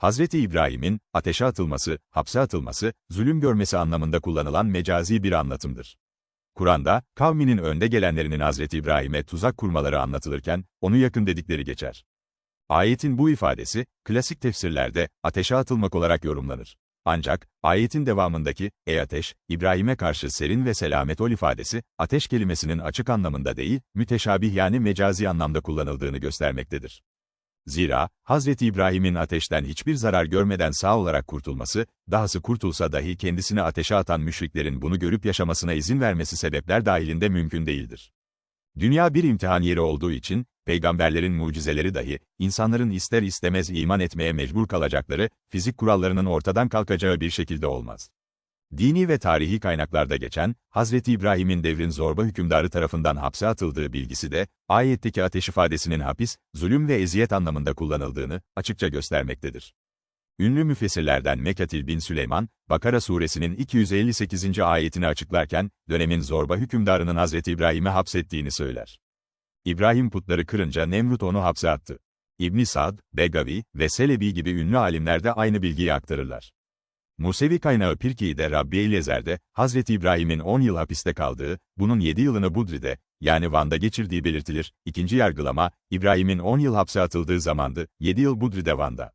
Hazreti İbrahim'in ateşe atılması, hapse atılması, zulüm görmesi anlamında kullanılan mecazi bir anlatımdır. Kur'an'da, kavminin önde gelenlerinin Hazreti İbrahim'e tuzak kurmaları anlatılırken, onu yakın dedikleri geçer. Ayetin bu ifadesi, klasik tefsirlerde ateşe atılmak olarak yorumlanır. Ancak, ayetin devamındaki, ey ateş, İbrahim'e karşı serin ve selamet ol ifadesi, ateş kelimesinin açık anlamında değil, müteşabih yani mecazi anlamda kullanıldığını göstermektedir. Zira, Hazreti İbrahim'in ateşten hiçbir zarar görmeden sağ olarak kurtulması, dahası kurtulsa dahi kendisini ateşe atan müşriklerin bunu görüp yaşamasına izin vermesi sebepler dahilinde mümkün değildir. Dünya bir imtihan yeri olduğu için, peygamberlerin mucizeleri dahi, insanların ister istemez iman etmeye mecbur kalacakları, fizik kurallarının ortadan kalkacağı bir şekilde olmaz. Dini ve tarihi kaynaklarda geçen, Hazreti İbrahim'in devrin zorba hükümdarı tarafından hapse atıldığı bilgisi de, ayetteki ateş ifadesinin hapis, zulüm ve eziyet anlamında kullanıldığını açıkça göstermektedir. Ünlü müfessirlerden Mekatil bin Süleyman, Bakara suresinin 258. ayetini açıklarken, dönemin zorba hükümdarının Hazreti İbrahim'i hapsettiğini söyler. İbrahim putları kırınca Nemrut onu hapse attı. İbn Sad, Begavi ve Selebi gibi ünlü alimler de aynı bilgiyi aktarırlar. Musevi kaynağı Pirki'de Rabbi Eliezer Hazreti İbrahim'in 10 yıl hapiste kaldığı, bunun 7 yılını Budri'de, yani Van'da geçirdiği belirtilir. İkinci yargılama, İbrahim'in 10 yıl hapse atıldığı zamandı, 7 yıl Budri'de Van'da.